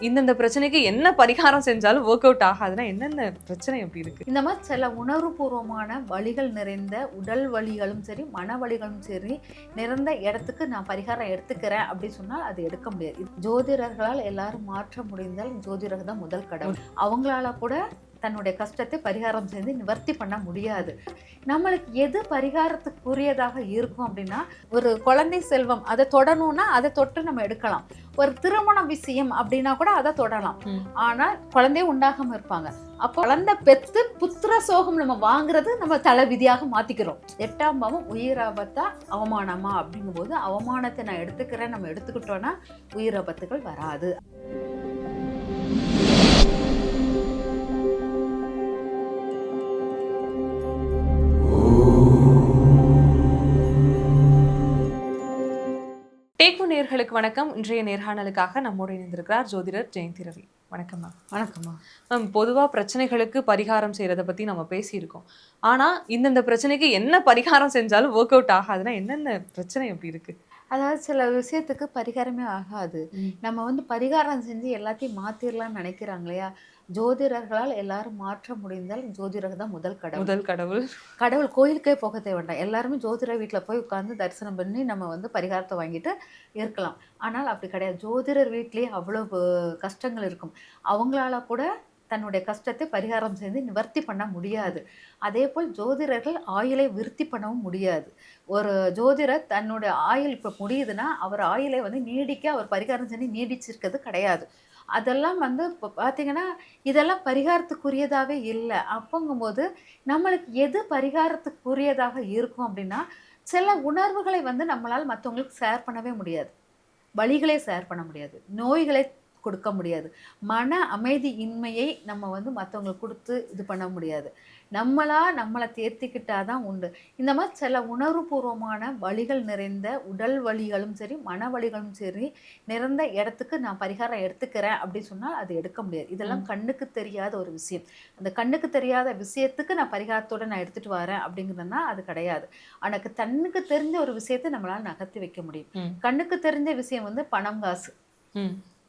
இந்தந்த பிரச்சனைக்கு என்ன பரிகாரம் செஞ்சாலும் ஒர்க் அவுட் ஆகாதுன்னா என்னென்ன பிரச்சனை அப்படி இருக்கு? இந்த மாதிரி சில உணர்வுபூர்வமான வழிகள் நிறைந்த உடல் வலிகளும் சரி மன வலிகளும் சரி நிறைந்த இடத்துக்கு நான் பரிகாரம் எடுத்துக்கிறேன் அப்படின்னு சொன்னால் அது எடுக்க முடியாது. ஜோதிடர்களால் எல்லாரும் மாற்ற முடிந்தால் ஜோதிடர் தான் முதல் கடவுள். அவங்களால கூட தன்னுடைய கஷ்டத்தை பரிகாரம் செய்து நிவர்த்தி பண்ண முடியாது. நம்மளுக்கு எது பரிகாரத்துக்குரியதாக இருக்கும் அப்படின்னா ஒரு குழந்தை செல்வம் அதை தொடணும்னா அதை தொட்டு நம்ம எடுக்கலாம். ஒரு திருமண விஷயம் அப்படின்னா கூட அதை தொடலாம். ஆனா குழந்தையே உண்டாகாம இருப்பாங்க. அப்போ குழந்தை பெத்து புத்திர சோகம் நம்ம வாங்குறது நம்ம தலை விதியாக மாத்திக்கிறோம். எட்டாம் பாவம் உயிராபத்தா அவமானமா? அப்படிங்கும்போது அவமானத்தை நான் எடுத்துக்கிறேன் நம்ம எடுத்துக்கிட்டோம்னா உயிராபத்துகள் வராது. நேர்களுக்கு வணக்கம். இன்றைய நேர்காணலுக்காக நம்மோடு இணைந்திருக்கிறார் ஜோதிடர் ஜெயந்தி ரவி. வணக்கம் மேம். வணக்கம்மா. மேம் பொதுவாக பிரச்சனைகளுக்கு பரிகாரம் செய்யறத பத்தி நம்ம பேசியிருக்கோம். ஆனா இந்தந்த பிரச்சனைக்கு என்ன பரிகாரம் செஞ்சாலும் ஒர்க் அவுட் ஆகாதுன்னா என்னென்ன பிரச்சனை அப்படி இருக்கு? அதாவது சில விஷயத்துக்கு பரிகாரமே ஆகாது. நம்ம வந்து பரிகாரம் செஞ்சு எல்லாத்தையும் மாத்திரலாம்னு நினைக்கிறாங்க இல்லையா? ஜோதிடர்களால் எல்லாரும் மாற்ற முடிந்தால் ஜோதிடர் தான் முதல் கடவுள். முதல் கடவுள். கடவுள் கோயிலுக்கே போக வேண்டாம் எல்லாருமே ஜோதிடர் வீட்டில் போய் உட்காந்து தரிசனம் பண்ணி நம்ம வந்து பரிகாரத்தை வாங்கிட்டு இருக்கலாம். ஆனால் அப்படி கிடையாது. ஜோதிடர் வீட்லேயே அவ்வளவு கஷ்டங்கள் இருக்கும். அவங்களால கூட தன்னுடைய கஷ்டத்தை பரிகாரம் செய்து நிவர்த்தி பண்ண முடியாது. அதே போல் ஜோதிடர்கள் ஆயுளை விருத்தி பண்ணவும் முடியாது. ஒரு ஜோதிடர் தன்னுடைய ஆயுள் இப்போ முடியுதுன்னா அவர் ஆயுளை வந்து நீடிக்க அவர் பரிகாரம் செஞ்சு நீடிச்சிருக்கிறது கிடையாது. அதெல்லாம் வந்து இப்போ பார்த்தீங்கன்னா இதெல்லாம் பரிகாரத்துக்குரியதாகவே இல்லை. அப்போங்கும்போது நம்மளுக்கு எது பரிகாரத்துக்குரியதாக இருக்கும் அப்படின்னா சில உணர்வுகளை வந்து நம்மளால் மற்றவங்களுக்கு ஷேர் பண்ணவே முடியாது. வழிகளை ஷேர் பண்ண முடியாது. நோய்களை கொடுக்க முடியாது. மன அமைதி இன்மையை நம்ம வந்து மற்றவங்களுக்கு கொடுத்து இது பண்ண முடியாது. நம்மளா நம்மளை தேர்த்திக்கிட்டாதான் உண்டு. இந்த மாதிரி சில உணர்வுபூர்வமான வழிகள் நிறைந்த உடல் வலிகளும் சரி மன வலிகளும் சரி நிறைந்த இடத்துக்கு நான் பரிகாரம் எடுத்துக்கிறேன் அப்படின்னு சொன்னால் அது எடுக்க முடியாது. இதெல்லாம் கண்ணுக்கு தெரியாத ஒரு விஷயம். அந்த கண்ணுக்கு தெரியாத விஷயத்துக்கு நான் பரிகாரத்தோட நான் எடுத்துட்டு வரேன் அப்படிங்கிறதுனா அது கிடையாது. எனக்கு தன்னுக்கு தெரிஞ்ச ஒரு விஷயத்தை நம்மளால நகர்த்தி வைக்க முடியும். கண்ணுக்கு தெரிஞ்ச விஷயம் வந்து பணம் காசு.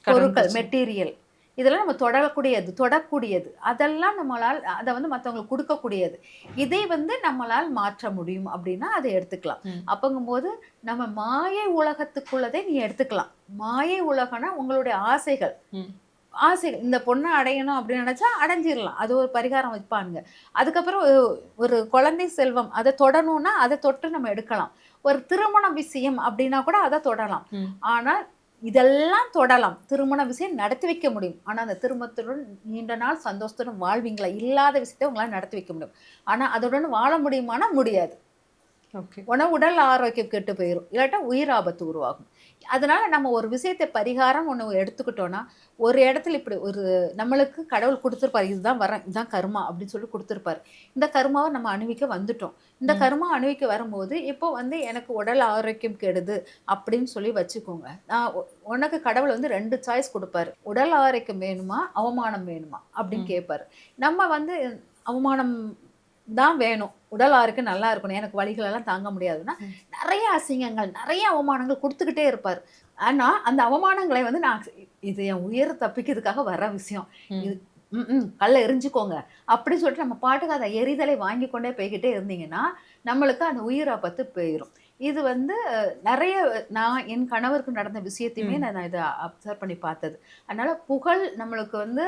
பொருட்கள் மெட்டீரியல் இதெல்லாம் நம்ம தொடரக்கூடியது தொடக்கூடியது. அதெல்லாம் நம்மளால் அதை வந்து மற்றவங்களுக்கு கொடுக்கக்கூடியது. இதை வந்து நம்மளால் மாற்ற முடியும் அப்படின்னா அதை எடுத்துக்கலாம். அப்பங்கும்போது நம்ம மாயை உலகத்துக்குள்ளதை நீ எடுத்துக்கலாம். மாயை உலகம்னா உங்களுடைய ஆசைகள். ஆசைகள். இந்த பொண்ணை அடையணும் அப்படின்னு நினைச்சா அடைஞ்சிடலாம் அது ஒரு பரிகாரம் வைப்பாங்க அதுக்கப்புறம் ஒரு- ஒரு குழந்தை செல்வம். அதை தொடணும்னா அதை தொட்டு நம்ம எடுக்கலாம். ஒரு திருமண விஷயம் அப்படின்னா கூட அதை தொடலாம். ஆனால் இதெல்லாம் தொடலாம். திருமண விஷயம் நடத்தி வைக்க முடியும். ஆனால் அந்த திருமணத்துடன் நீண்ட நாள் சந்தோஷத்துடன் வாழ்வீங்களா? இல்லாத விஷயத்தை உங்களால் நடத்தி வைக்க முடியும். ஆனால் அதுடன் வாழ முடியுமானா முடியாது. ஓகே. உன உடல் ஆரோக்கியம் கெட்டு போயிடும் இல்லாட்டா உயிர் ஆபத்து உருவாகும். அதனால நம்ம ஒரு விஷயத்தை பரிகாரம் ஒன்று எடுத்துக்கிட்டோம்னா ஒரு இடத்துல இப்படி ஒரு நம்மளுக்கு கடவுள் கொடுத்துருப்பாரு இதுதான் வரேன் இதுதான் கர்மா அப்படின்னு சொல்லி கொடுத்துருப்பாரு. இந்த கர்மாவை நம்ம அணுவிக்க வந்துட்டோம். இந்த. கர்மா அணுவிக்க வரும்போது இப்போ வந்து எனக்கு உடல் ஆரோக்கியம் கெடுது அப்படின்னு சொல்லி வச்சுக்கோங்க. நான் உனக்கு கடவுள் வந்து ரெண்டு சாய்ஸ் கொடுப்பாரு. உடல் ஆரோக்கியம் வேணுமா அவமானம் வேணுமா அப்படின்னு. கேட்பாரு நம்ம வந்து அவமானம் தான் வேணும். உடல் ஆரோக்கியம் நல்லா இருக்கணும். எனக்கு வலிகள் எல்லாம் தாங்க முடியாதுன்னா. நிறைய அசிங்கங்கள் நிறைய அவமானங்கள் கொடுத்துக்கிட்டே இருப்பார். ஆனா அந்த அவமானங்களை வந்து நான் இது என் உயிரை தப்பிக்கிறதுக்காக வர விஷயம். இது ம், கல்ல எரிஞ்சுக்கோங்க. அப்படின்னு சொல்லிட்டு நம்ம பாட்டுக்கு அதை எரிதலை வாங்கி கொண்டே போய்கிட்டே இருந்தீங்கன்னா நம்மளுக்கு அந்த உயிர் ஆபத்து போயிடும் இது வந்து நிறைய நான் என் கணவருக்கு நடந்த விஷயத்தையுமே. நான் இதை அப்சர்வ் பண்ணி பார்த்தது. அதனால புகழ் நம்மளுக்கு வந்து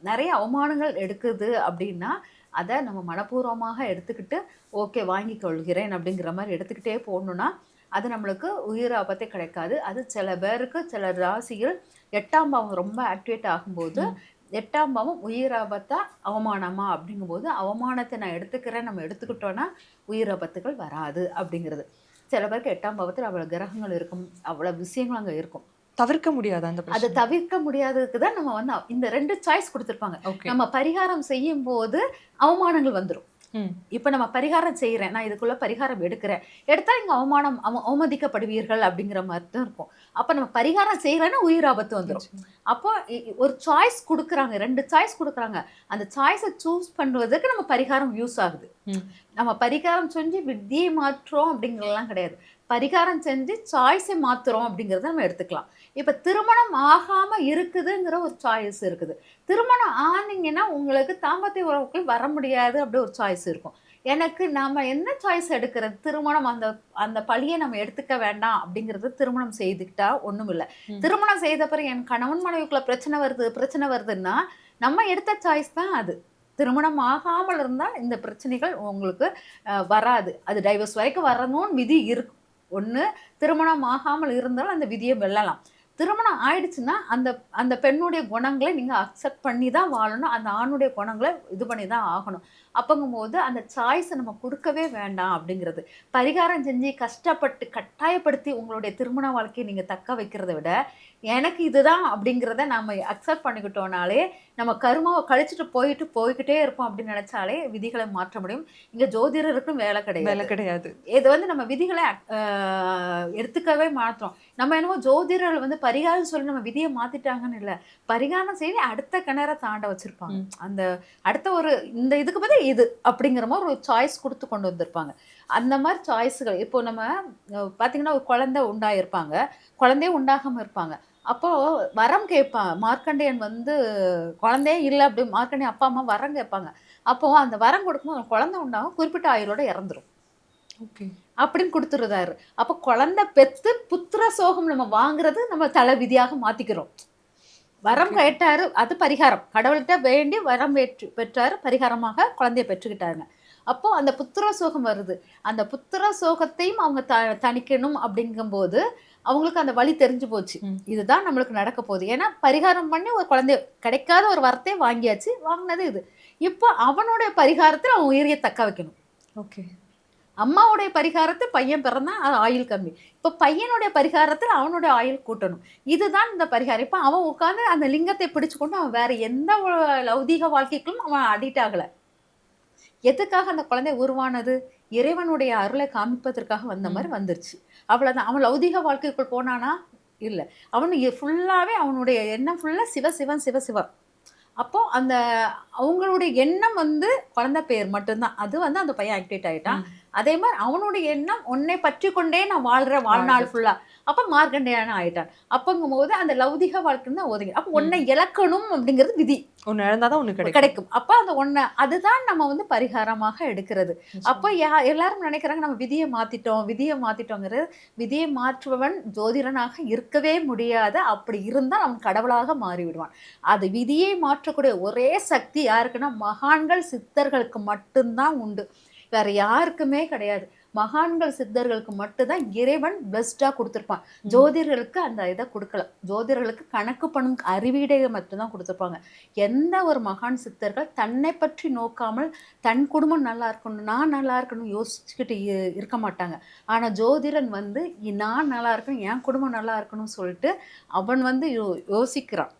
நிறைய அவமானங்கள் எடுக்குது அப்படின்னா அதை நம்ம மனப்பூர்வமாக எடுத்துக்கிட்டு ஓகே வாங்கி கொள்கிறேன் அப்படிங்கிற மாதிரி எடுத்துக்கிட்டே போகணுன்னா அது நம்மளுக்கு உயிர் ஆபத்தே கிடைக்காது. அது சில பேருக்கு சில ராசிகள் எட்டாம் பாவம் ரொம்ப ஆக்டிவேட் ஆகும்போது. எட்டாம் பாவம் உயிர் ஆபத்தா அவமானமா அப்படிங்கும்போது அவமானத்தை நான் எடுத்துக்கிறேன் நம்ம எடுத்துக்கிட்டோன்னா உயிர் ஆபத்துகள் வராது அப்படிங்கிறது. சில பேருக்கு எட்டாம் பாவத்தில் அவ்வளோ கிரகங்கள் இருக்கும் அவ்வளோ விஷயங்கள் அங்கே இருக்கும். தவிர்க்க முடியாது அந்த அதை தவிர்க்க முடியாததுக்கு தான் நம்ம வந்து இந்த ரெண்டு சாய்ஸ் கொடுத்துருப்பாங்க. நம்ம பரிகாரம் செய்யும் போது அவமானங்கள் வந்துடும். இப்போ நம்ம பரிகாரம் செய்கிறேன் நான் இதுக்குள்ள பரிகாரம் எடுக்கிறேன். எடுத்தா இங்க அவமானம் அவ அவமதிக்கப்படுவீர்கள் அப்படிங்கிற மாதிரி தான் இருக்கும். அப்போ நம்ம பரிகாரம் செய்யலைன்னா உயிர் ஆபத்து வந்துடும் அப்போ ஒரு சாய்ஸ் கொடுக்குறாங்க ரெண்டு சாய்ஸ் கொடுக்குறாங்க. அந்த சாய்ஸை சூஸ் பண்ணுவதற்கு நம்ம பரிகாரம் யூஸ் ஆகுது. நம்ம பரிகாரம் செஞ்சு வித்தியை மாற்றோம் அப்படிங்கிறதெல்லாம் கிடையாது. பரிகாரம் செஞ்சு சாய்ஸை மாத்துறோம் அப்படிங்கிறத நம்ம எடுத்துக்கலாம். இப்போ திருமணம் ஆகாம இருக்குதுங்கிற ஒரு சாய்ஸ் இருக்குது. திருமணம் ஆனீங்கன்னா உங்களுக்கு தாம்பத்திய உறவுக்குள் வர முடியாது அப்படி ஒரு சாய்ஸ் இருக்கும். எனக்கு நாம என்ன சாய்ஸ் எடுக்கிறது? திருமணம் அந்த அந்த பழியை நம்ம எடுத்துக்க வேண்டாம் அப்படிங்கிறது திருமணம் செய்துக்கிட்டா ஒண்ணும் இல்லை. திருமணம் செய்த பிறகு என் கணவன் மனைவிக்குள்ள பிரச்சனை வருது பிரச்சனை வருதுன்னா நம்ம எடுத்த சாய்ஸ் தான் அது. திருமணம் ஆகாமல் இருந்தால் இந்த பிரச்சனைகள் உங்களுக்கு வராது. அது டைவர்ஸ் வரைக்கும் வரணும்னு விதி இருக்கு. ஒன்று திருமணம் ஆகாமல் இருந்தாலும் அந்த விதியை வெல்லலாம். திருமணம் ஆயிடுச்சுன்னா அந்த அந்த பெண்ணுடைய குணங்களை நீங்கள் அக்செப்ட் பண்ணி தான் வாழணும். அந்த ஆணுடைய குணங்களை இது பண்ணி தான் ஆகணும். அப்போங்கும்போது அந்த சாய்ஸை நம்ம கொடுக்கவே வேண்டாம் அப்படிங்கிறது. பரிகாரம் செஞ்சு கஷ்டப்பட்டு கட்டாயப்படுத்தி உங்களுடைய திருமண வாழ்க்கையை நீங்கள் தக்க வைக்கிறத விட எனக்கு இதுதான் அப்படிங்கிறத நம்ம அக்செப்ட் பண்ணிக்கிட்டோம்னாலே நம்ம கருமாவை கழிச்சிட்டு போயிட்டு போய்கிட்டே இருப்போம் அப்படின்னு நினைச்சாலே விதிகளை மாற்ற முடியும். இங்க ஜோதிடருக்கும் வேலை வேலை கிடையாது. கிடையாது இது வந்து நம்ம விதிகளை எடுத்துக்கவே மாற்றோம். நம்ம என்னமோ ஜோதிடர்கள் வந்து பரிகாரம் சொல்லி நம்ம விதியை மாத்திட்டாங்கன்னு இல்லை. பரிகாரம் செய்து அடுத்த கிணற தாண்ட வச்சிருப்பாங்க. அந்த அடுத்த ஒரு இந்த இதுக்கு பதில் இது அப்படிங்கிற மாதிரி ஒரு சாய்ஸ் கொடுத்து கொண்டு வந்திருப்பாங்க. அந்த மாதிரி சாய்ஸுகள் இப்போ நம்ம அஹ், பாத்தீங்கன்னா ஒரு குழந்தை உண்டாயிருப்பாங்க. குழந்தையே உண்டாகாம இருப்பாங்க. அப்போ வரம் கேட்பான் மார்க்கண்டேயன் வந்து குழந்தையே இல்லை அப்படி மார்க்கண்டேயன் அப்பா அம்மா வரம் கேட்பாங்க. அப்போ அந்த வரம் கொடுக்கும்போது குழந்தை உண்டாகும் குறிப்பிட்ட ஆயுளோட இறந்துரும். ஓகே. அப்படின்னு கொடுத்துருதாரு அப்போ குழந்தை பெத்து புத்திர சோகம் நம்ம வாங்குறது நம்ம தலை விதியாக மாத்திக்கிறோம். வரம். கேட்டாரு அது பரிகாரம். கடவுள்கிட்ட வேண்டி வரம் பெற்று பெற்றாரு பரிகாரமாக குழந்தைய பெற்றுக்கிட்டாங்க. அப்போ அந்த புத்திர சோகம் வருது. அந்த புத்திர சோகத்தையும் அவங்க த தணிக்கணும் அப்படிங்கும்போது அவங்களுக்கு அந்த வழி தெரிஞ்சு போச்சு. இதுதான் நம்மளுக்கு நடக்க போகுது. ஏன்னா பரிகாரம் பண்ணி ஒரு குழந்தைய கிடைக்காத ஒரு வரத்தையே வாங்கியாச்சு வாங்கினது இது. இப்போ அவனுடைய பரிகாரத்தில் அவன் உயிரியை தக்க வைக்கணும். ஓகே. அம்மாவுடைய பரிகாரத்தில் பையன் பிறந்தான் அது ஆயுள் கம்மி. இப்போ பையனுடைய பரிகாரத்தில் அவனுடைய ஆயுள் கூட்டணும். இதுதான் இந்த பரிகாரம். இப்போ அவன் உட்காந்து அந்த லிங்கத்தை பிடிச்சு கொண்டு அவன் வேற எந்த லௌதீக வாழ்க்கைக்கும் அவன் அடிக்ட் ஆகலை. எதுக்காக அந்த குழந்தை உருவானது? இறைவனுடைய அருளை காமிப்பதற்காக வந்த மாதிரி வந்துருச்சு. அவ்வளோதான் அவன் லௌதீக வாழ்க்கைக்குள் போனானா? இல்லை. அவன் ஃபுல்லாகவே அவனுடைய எண்ணம் ஃபுல்லாக சிவ சிவன் சிவ சிவன் அப்போ அந்த அவங்களுடைய எண்ணம் வந்து குழந்தை பேர் மட்டும்தான். அது வந்து அந்த பையன் ஆக்டிவேட் ஆயிட்டான். அதே மாதிரி அவனுடைய எண்ணம் உன்னை பற்றி கொண்டே நான் வாழ்ற வாழ்நாள் வாழ்றது. ஃபுல்லா அப்ப மார்க்கண்டையான ஆயிட்டான். அப்பங்கும் போது அந்த லௌதிக வாழ்க்கை தான் ஒதுங்கி. அப்ப உன்னை இழக்கணும் அப்படிங்கிறது விதி. ஒன்னு இழந்தாதான் ஒண்ணு கிடைக்கும். கிடைக்கும். அப்ப அந்த ஒன்ன அதுதான் நம்ம வந்து பரிகாரமாக எடுக்கிறது. அப்போ யா எல்லாரும் நினைக்கிறாங்க நம்ம விதியை மாத்திட்டோம் விதியை மாத்திட்டோங்கிறது. விதியை மாற்றுபவன் ஜோதிடனாக இருக்கவே முடியாது. அப்படி இருந்தால் அவன் கடவுளாக மாறிவிடுவான். அது விதியை மாற்றக்கூடிய ஒரே சக்தி யாருக்குன்னா மகான்கள் சித்தர்களுக்கு மட்டும்தான் உண்டு. வேற யாருக்குமே கிடையாது. மகான்கள் சித்தர்களுக்கு மட்டும்தான் இறைவன் பெஸ்ட்டாக கொடுத்துருப்பான். ஜோதிடர்களுக்கு அந்த இதை கொடுக்கல. ஜோதிடர்களுக்கு கணக்கு பண்ணும் அறிவீடையை மட்டும்தான் கொடுத்துருப்பாங்க. எந்த ஒரு மகான் சித்தர்கள் தன்னை பற்றி நோக்காமல் தன் குடும்பம் நல்லா இருக்கணும் நான் நல்லா இருக்கணும் யோசிச்சுக்கிட்டு இருக்க மாட்டாங்க. ஆனா ஜோதிடன் வந்து நான் நல்லா இருக்கணும் என் குடும்பம் நல்லா இருக்கணும்னு சொல்லிட்டு அவன் வந்து யோ யோசிக்கிறான்.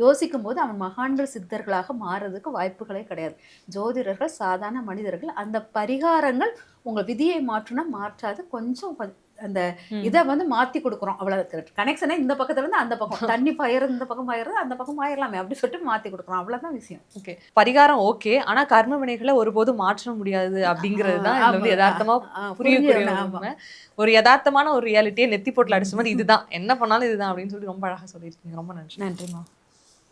யோசிக்கும் போது அவன் மகான்கள் சித்தர்களாக மாறுறதுக்கு வாய்ப்புகளே கிடையாது. ஜோதிடர்கள் சாதாரண மனிதர்கள் அந்த பரிகாரங்கள் உங்க விதியை மாற்றுனா மாற்றாது. கொஞ்சம் அந்த. இதை வந்து மாத்தி கொடுக்குறோம். அவ்வளவு கனெக்ஷனே இந்த பக்கத்துல இருந்து அந்த பக்கம். தண்ணி பாயறது இந்த பக்கம் பாயறது அந்த பக்கம் பாயிரலாமே அப்படி சொல்லிட்டு மாத்தி கொடுக்குறோம். அவ்வளவுதான் விஷயம். ஓகே. பரிகாரம் ஓகே. ஆனா கர்ம வினைகளை ஒருபோதும் மாற்ற முடியாது அப்படிங்கிறது தான் வந்து. யதார்த்தமா புரியக்கூடிய ஒரு யதார்த்தமான ஒரு ரியாலிட்டியை நெத்தி போட்டுல அடிச்ச மாதிரி இதுதான். என்ன பண்ணாலும் இதுதான் அப்படின்னு சொல்லி ரொம்ப அழகா சொல்லியிருக்கீங்க. ரொம்ப நன்றி. நன்றிம்மா.